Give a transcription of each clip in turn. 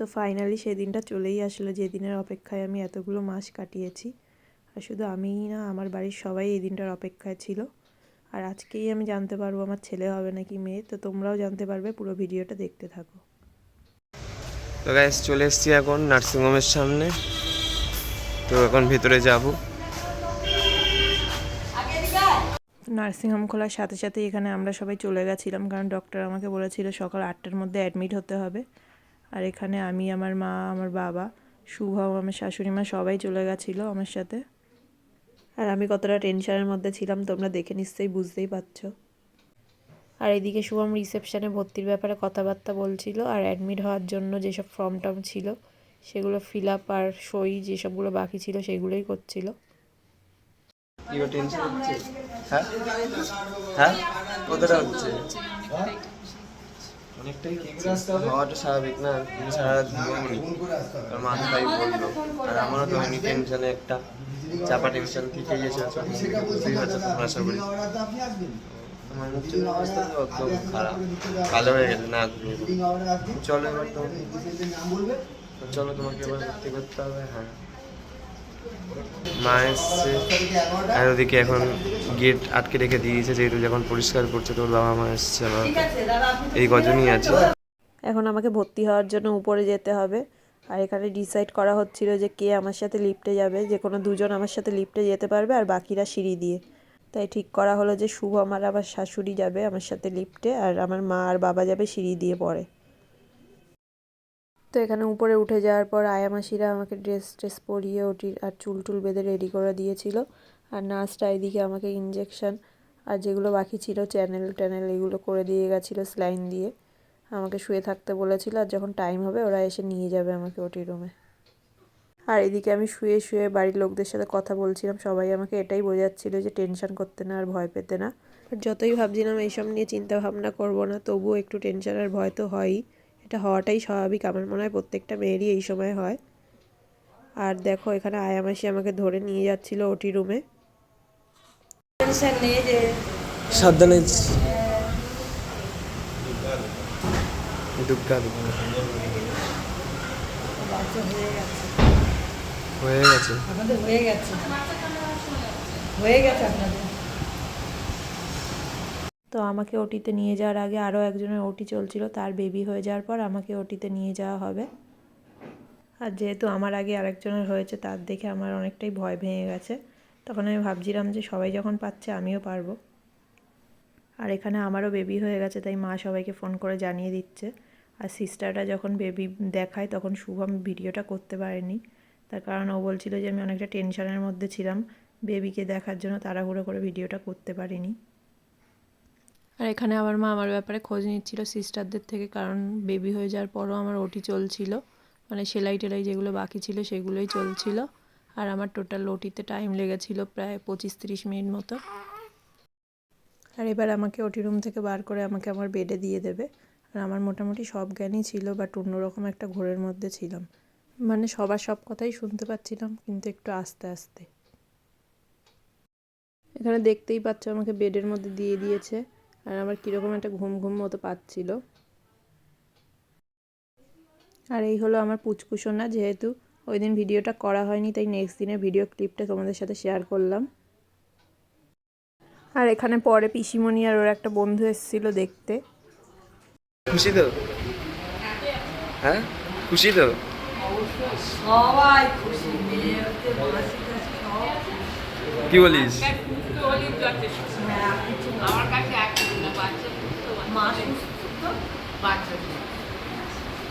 তো ফাইনালি সেদিনটা চলেই আসলো। যে দিনের অপেক্ষায় আমি এতগুলো মাস কাটিয়েছি আর শুধু আমিই না আমার বাড়ির সবাই এই দিনটার অপেক্ষায় ছিল। আর আজকেই আমি জানতে পারব আমার ছেলে হবে নাকি মেয়ে তো তোমরাও জানতে পারবে পুরো ভিডিওটা দেখতে থাকো। তো গাইস চলে এসেছি এখন নার্সিংহোমের সামনে। তো এখন ভেতরে যাব। নার্সিংহোম খোলার সাথে সাথে এখানে আমরা সবাই চলে গেছিলাম কারণ ডক্টর আমাকে বলেছিল সকাল আটটার মধ্যে অ্যাডমিট হতে হবে। আর এখানে আমি, আমার মা, আমার বাবা, শুভ, আমার শাশুড়ি মা সবাই চলে গেছিল আমার সাথে। আর আমি কতটা টেনশনের মধ্যে ছিলাম, তোমরা দেখে নিশ্চয়ই বুঝতেই পারছ। আর এদিকে শুভম রিসেপশানে ভর্তির ব্যাপারে কথাবার্তা বলছিল আর অ্যাডমিট হওয়ার জন্য যেসব ফর্ম টর্ম ছিল, সেগুলো ফিল আপ আর সই যেসবগুলো বাকি ছিল সেগুলোই করছিল। হ্যাঁ? হ্যাঁ? কতটা হচ্ছে? অনেকটাই স্বাভাবিক না তুমি সারা রাত আর বলল। আর আমারও একটা চাপা করি আমার মুখের অবস্থা তো খারাপ। হয়ে না চলো এবার তো চলো তোমাকে এবার করতে হবে হ্যাঁ। মা এসছে। আর ওদিকে এখন গেট আটকে রেখে দিয়েছে যেহেতু যখন পরিষ্কার করছে তোর বাবা মা এসছে আমার এই কজনই আছে। এখন আমাকে ভর্তি হওয়ার জন্য উপরে যেতে হবে। আর এখানে ডিসাইড করা হচ্ছিল যে কে আমার সাথে লিফটে যাবে যে কোনো দুজন আমার সাথে লিফটে যেতে পারবে আর বাকিরা সিঁড়ি দিয়ে। তাই ঠিক করা হলো যে শুভ আমার আবার শাশুড়ি যাবে আমার সাথে লিফটে আর আমার মা আর বাবা যাবে সিঁড়ি দিয়ে পরে। তো এখানে উপরে উঠে যাওয়ার পর আয়ামাসিরা আমাকে ড্রেস ট্রেস পরিয়ে ওটির আর চুল টুল বেঁধে রেডি করে দিয়েছিল। আর নার্সটা এদিকে আমাকে ইঞ্জেকশন আর যেগুলো বাকি ছিল চ্যানেল ট্যানেল এগুলো করে দিয়ে গেছিল স্লাইন দিয়ে। আমাকে শুয়ে থাকতে বলেছিল, আর যখন টাইম হবে ওরা এসে নিয়ে যাবে আমাকে ওটি রুমে আর এদিকে আমি শুয়ে শুয়ে বাড়ির লোকদের সাথে কথা বলছিলাম, সবাই আমাকে এটাই বোঝাচ্ছিল যে টেনশন করতে না আর ভয় পেতে না। যতই ভাবছিলাম এইসব নিয়ে চিন্তা ভাবনা করব না, তবুও একটু টেনশন আর ভয় তো হয়ই। এটা হওয়াটাই স্বাভাবিক। আমার মনে হয় প্রত্যেকটা মেয়েরই এই সময় হয়। আর দেখো এখানে আয়ামাসি আমাকে ধরে নিয়ে যাচ্ছিল ওটি রুমে। সাবধানে হয়ে গেছে। আপনাদের হয়ে গেছে। হয়ে গেছে আপনাদের। আমাকে ওটিতে নিয়ে যাওয়ার আগে আরও একজনের ওটি চলছিল, তার বেবি হয়ে যাওয়ার পর আমাকে ওটিতে নিয়ে যাওয়া হবে। আর যেহেতু আমার আগে আরেকজনের হয়েছে, তার দেখে আমার অনেকটাই ভয় ভেঙে গেছে। তখন আমি ভাবছিলাম যে সবাই যখন পাচ্ছে আমিও পারব। আর এখানে আমারও বেবি হয়ে গেছে, তাই মা সবাইকে ফোন করে জানিয়ে দিচ্ছে। আর সিস্টারটা যখন বেবি দেখায়, তখন শুভম ভিডিওটা করতে পারেনি। তার কারণ ও বলছিল যে আমি অনেকটা টেনশনের মধ্যে ছিলাম, বেবিকে দেখার জন্য তাড়াহুড়ো করে ভিডিওটা করতে পারিনি। এখানে আমার মা আমার ব্যাপারে খোঁজ নিচ্ছিল সিস্টারদের থেকে, কারণ বেবি হয়ে যাওয়ার পরও আমার ওটি চলছিল। মানে সেলাই টেলাই যেগুলো বাকি ছিল সেগুলোই চলছিল। আর আমার টোটাল ওটিতে টাইম লেগেছিল প্রায় পঁচিশ তিরিশ মিনিট মতো। আর এবার আমাকে ওটি রুম থেকে বার করে আমাকে আমার বেডে দিয়ে দেবে। আর আমার মোটামুটি সব জ্ঞানই ছিল বাট অন্যরকম একটা ঘোরের মধ্যে ছিলাম। মানে সবার সব কথাই শুনতে পাচ্ছিলাম, কিন্তু একটু আস্তে আস্তে। এখানে দেখতেই পাচ্ছ আমাকে বেডের মধ্যে দিয়ে দিয়েছে। আর আমার কীরকম একটা ঘুম ঘুম মতো পাচ্ছিল। আর এই হলো আমার পুচকুসোনা যেহেতু ওই দিন ভিডিওটা করা হয়নি তাই নেক্সট দিনের ভিডিও ক্লিপটা তোমাদের সাথে শেয়ার করলাম। আর এখানে পরে পিসিমণি আর ওর একটা বন্ধু এসেছিল দেখতে। খুশি তো? হ্যাঁ? খুশি তো? সবাই খুশি। কি বলিস?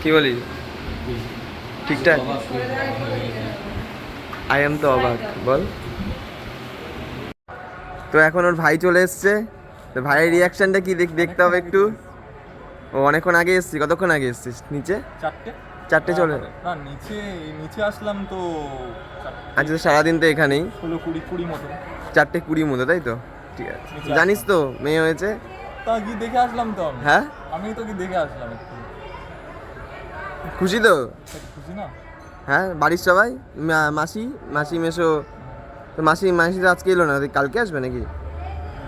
কি বলিস ঠিকঠাক? আই এম তো অবাক বল। তো এখন ওর ভাই চলে এসছে। তো ভাইয়ের রিয়াকশনটা কি দেখ দেখতে হবে একটু? ও অনেকক্ষণ আগে এসছিস কতক্ষণ আগে এসছিস? নিচে? চারটে? চারটে চলে। না নিচে নিচে আসলাম তো আচ্ছা সারাদিন তো এখানেই। ষোলো কুড়ি কুড়ি মতো। চারটে কুড়ি মতো তাই তো? ঠিক আছে। জানিস তো মেয়ে হয়েছে? তা কি দেখে আসলাম তো হ্যাঁ? আমি তো কি দেখে আসলাম খুশি তো? খুশি না? হ্যাঁ বাড়ির সবাই? মাসি? মাসি মেশো তো মাসি মাসি তো আজকে এলো না কালকে আসবে নাকি?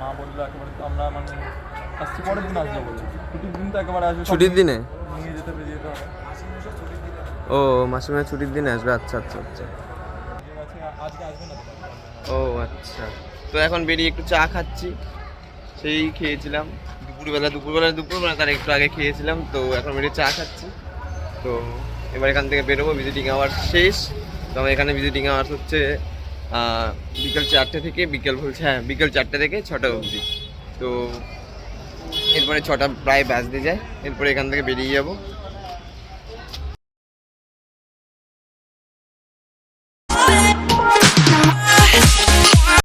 মা বলল একেবারে তো আমরা মানে আসছি পরের দিন আসব বলে। ছুটির দিন তো একেবারে আসবে ছুটির দিনে? নিয়ে যেতে হবে। ও মাসিমা ছুটির দিন আসবে আচ্ছা আচ্ছা আচ্ছা। আজকে ও আচ্ছা। তো এখন বেরিয়ে একটু চা খাচ্ছি। সেই খেয়েছিলাম। দুপুরবেলা দুপুরবেলা দুপুরবেলা, তার একটু আগে খেয়েছিলাম। তো এখন বেরিয়ে চা খাচ্ছি। তো এবার এখান থেকে বেরোবো ভিজিটিং আওয়ার শেষ। তো আমার এখানে ভিজিটিং আওয়ার্স হচ্ছে বিকেল চারটে থেকে, বিকেল বলছে হ্যাঁ বিকেল চারটে থেকে ছটা অবধি। তো এরপরে ছটা প্রায় বাজতে যায়। এরপরে এখান থেকে বেরিয়ে যাব।